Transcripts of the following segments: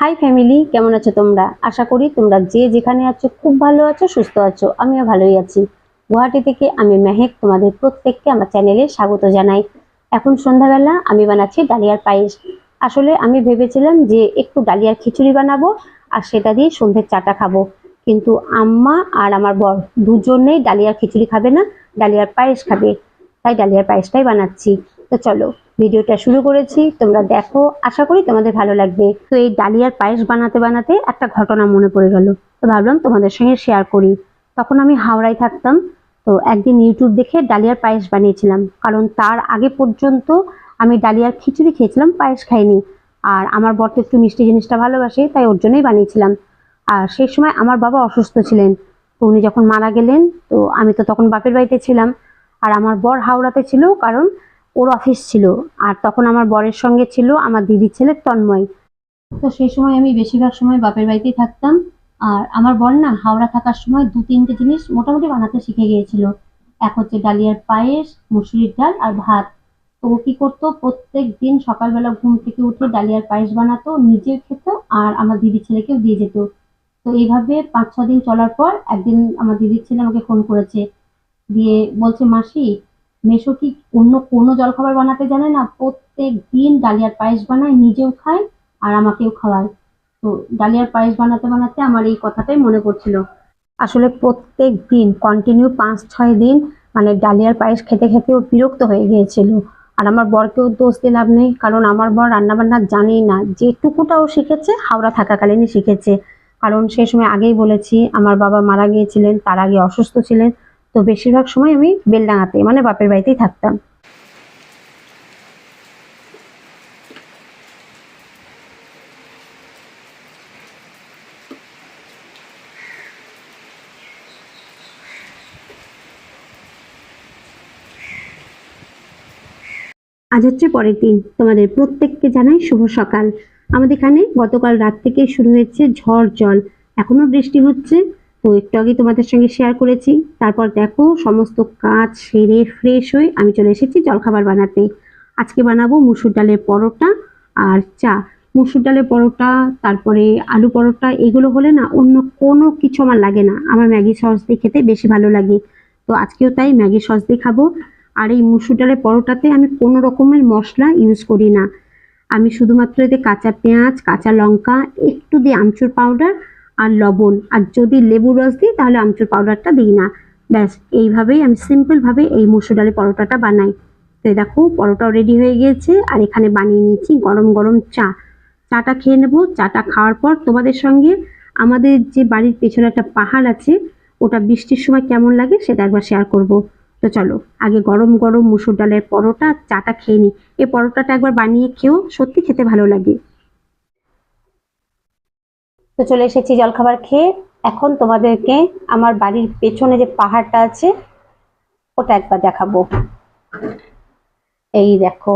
High family কেমন আছো তোমরা? আশা করি তোমরা যে যেখানে আছো খুব ভালো আছো, সুস্থ আছো। আমিও ভালোই আছি। গুয়াহাটি থেকে আমি মেহেক তোমাদের প্রত্যেককে আমার চ্যানেলে স্বাগত জানাই। এখন সন্ধ্যাবেলা আমি বানাচ্ছি ডালিয়ার পায়েস। আসলে আমি ভেবেছিলাম যে একটু ডালিয়ার খিচুড়ি বানাবো আর সেটা দিয়ে সন্ধ্যের চাটা খাব। কিন্তু আম্মা আর আমার বর দুজনেই ডালিয়ার খিচুড়ি খাবে না, ডালিয়ার পায়েস খাবে। তাই ডালিয়ার পায়েসটাই বানাচ্ছি। তো চলো, ভিডিওটা শুরু করেছি। তোমরা দেখো, আশা করি তোমাদের ভালো লাগবে। তো এই ডালিয়ার পায়েস বানাতে বানাতে একটা ঘটনা মনে পড়ে গেল। তো ভাবলাম তোমাদের সঙ্গে শেয়ার করি। তখন আমি হাওড়ায় থাকতাম, তো একদিন ইউটিউব দেখে ডালিয়ার পায়েস বানিয়েছিলাম। কারণ তার আগে পর্যন্ত আমি ডালিয়ার খিচুড়ি খেয়েছিলাম, পায়েস খাইনি। আর আমার বর একটু মিষ্টি জিনিসটা ভালোবাসে, তাই ওর জন্যই বানিয়েছিলাম। আর সেই সময় আমার বাবা অসুস্থ ছিলেন, তো উনি যখন মারা গেলেন, তো আমি তো তখন বাপের বাড়িতে ছিলাম। আর আমার বর হাওড়াতে ছিল, কারণ ওর অফিস ছিল। আর তখন আমার বরের সঙ্গে ছিল আমার দিদির ছেলে তন্ময়। তো সেই সময় আমি বেশিরভাগ সময় বাপের বাড়িতেই থাকতাম। আর আমার বর না হাওড়া থাকার সময় দু তিনটে জিনিস মোটামুটি বানাতে শিখে গিয়েছিল। এক হচ্ছে ডালিয়ার পায়েস, মুসুরির ডাল আর ভাত। তো ও কি করতো, প্রত্যেক দিন সকালবেলা ঘুম থেকে উঠে ডালিয়ার পায়েস বানাতো নিজে খেত আর আমার দিদির ছেলেকেও দিয়ে যেত। তো এইভাবে পাঁচ ছ দিন চলার পর একদিন আমার দিদির ছেলে আমাকে ফোন করেছে। দিয়ে বলছে, মাসি মেশো কি অন্য কোনো জলখাবার বানাতে জানে না? প্রত্যেক দিন ডালিয়ার পায়েস বানায়, নিজেও খায় আর আমাকেও খাওয়ায়। তো ডালিয়ার পায়েস বানাতে বানাতে আমার এই কথাটাই মনে পড়ছিল। আসলে প্রত্যেক দিন কন্টিনিউ পাঁচ, ছয় দিন মানে ডালিয়ার পায়েস খেতে খেতে ও বিরক্ত হয়ে গিয়েছিল। আর আমার বরকেও দোষ দিয়ে লাভ নেই, কারণ আমার বর রান্নাবান্না জানেই না। যেটুকুটা ও শিখেছে, হাওড়া থাকাকালীনই শিখেছে। কারণ সেই সময় আগেই বলেছি, আমার বাবা মারা গিয়েছিলেন, তার আগে অসুস্থ ছিলেন। তো বেশিরভাগ সময় আমি বেলডাঙাতে মানে বাপের বাড়িতেই থাকতাম। আজ হচ্ছে পরের দিন। তোমাদের প্রত্যেককে জানাই শুভ সকাল। আমাদের এখানে গতকাল রাত থেকে শুরু হয়েছে ঝড় জল। এখনও বৃষ্টি হচ্ছে। তো একটু আগে তোমাদের সঙ্গে শেয়ার করেছি? তারপর দেখো, সমস্ত কাজ সেরে ফ্রেশ হয়ে আমি চলে এসেছি জলখাবার বানাতে। আজকে বানাবো মুসুর ডালের পরোটা আর চা। মুসুর ডালের পরোটা, তারপরে আলু পরোটা, এগুলো হলে না অন্য কোনো কিছু আমার লাগে না। আমার ম্যাগি সস দিয়ে খেতে বেশি ভালো লাগে। তো আজকেও তাই ম্যাগি সস দিয়ে খাব। আর এই মুসুর ডালের পরোটাতে আমি কোনো রকমের মশলা ইউজ করি না। আমি শুধুমাত্র এতে কাঁচা পেঁয়াজ, কাঁচা লঙ্কা, একটু দিয়ে আমচুর পাউডার আর লবণ। আর যদি লেবুর রস দিই, তাহলে আমচুর পাউডারটা দিই না। ব্যাস, এইভাবেই আমি সিম্পলভাবে এই মসুর ডালের পরোটাটা বানাই। তো দেখো, পরোটাও রেডি হয়ে গিয়েছে আর এখানে বানিয়ে নিয়েছি গরম গরম চা। চাটা খেয়ে নেব। চাটা খাওয়ার পর তোমাদের সঙ্গে আমাদের যে বাড়ির পেছনে একটা পাহাড় আছে, ওটা বৃষ্টির সময় কেমন লাগে সেটা একবার শেয়ার করব। তো চলো, আগে গরম গরম মুসুর ডালের পরোটা চাটা খেয়ে নিই এই পরোটাটা একবার বানিয়ে খেয়েও সত্যি খেতে ভালো লাগে। তো চলে এসেছি জলখাবার খেয়ে। এখন তোমাদেরকে আমার বাড়ির পেছনে যে পাহাড়টা আছে, ওটা একবার দেখাবো। এই দেখো,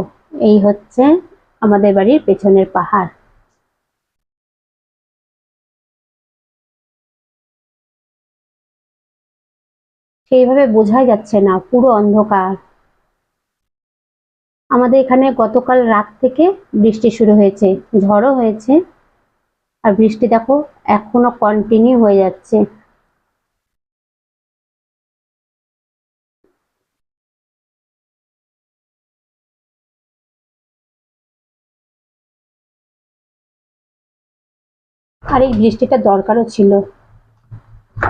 এই হচ্ছে আমাদের বাড়ির পেছনের পাহাড়। সেইভাবে বোঝাই যাচ্ছে না, পুরো অন্ধকার। আমাদের এখানে গতকাল রাত থেকে বৃষ্টি শুরু হয়েছে, ঝড়ও হয়েছে। আর বৃষ্টি দেখো এখনও কন্টিনিউ হয়ে যাচ্ছে। আর এই বৃষ্টিটা দরকারও ছিল।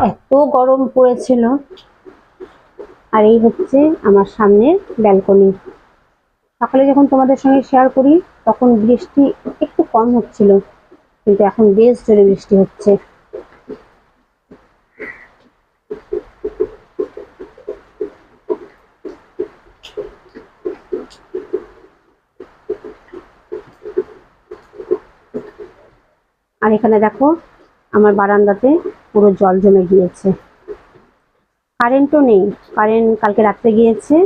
এত গরম পড়েছিল। আর এই হচ্ছে আমার সামনের ব্যালকনি সকালে যখন তোমাদের সঙ্গে শেয়ার করি, তখন বৃষ্টি একটু কম হচ্ছিল। কিন্তু এখন বেশ জোরে বৃষ্টি হচ্ছে। আর এখানে দেখো, আমার বারান্দাতে পুরো জল জমে গিয়েছে। কারেন্টও নেই। কারেন্ট কালকে রাত্রে গিয়েছে,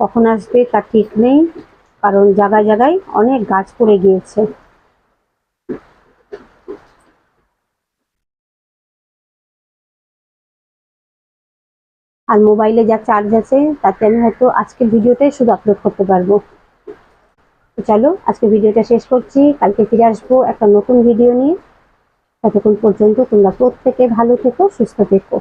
কখন আসবে তার ঠিক নেই, কারণ জায়গায় জায়গায় অনেক গাছ পড়ে গিয়েছে। আর মোবাইলে যা চার্জ আছে, তাতে আমি হয়তো আজকের ভিডিওটাই শুধু আপলোড করতে পারব। তো চলো আজকে ভিডিওটা শেষ করছি। কালকে ফিরে আসব একটা নতুন ভিডিও নিয়ে। ততক্ষণ পর্যন্ত তোমরা প্রত্যেকে ভালো থেকো, সুস্থ থেকো।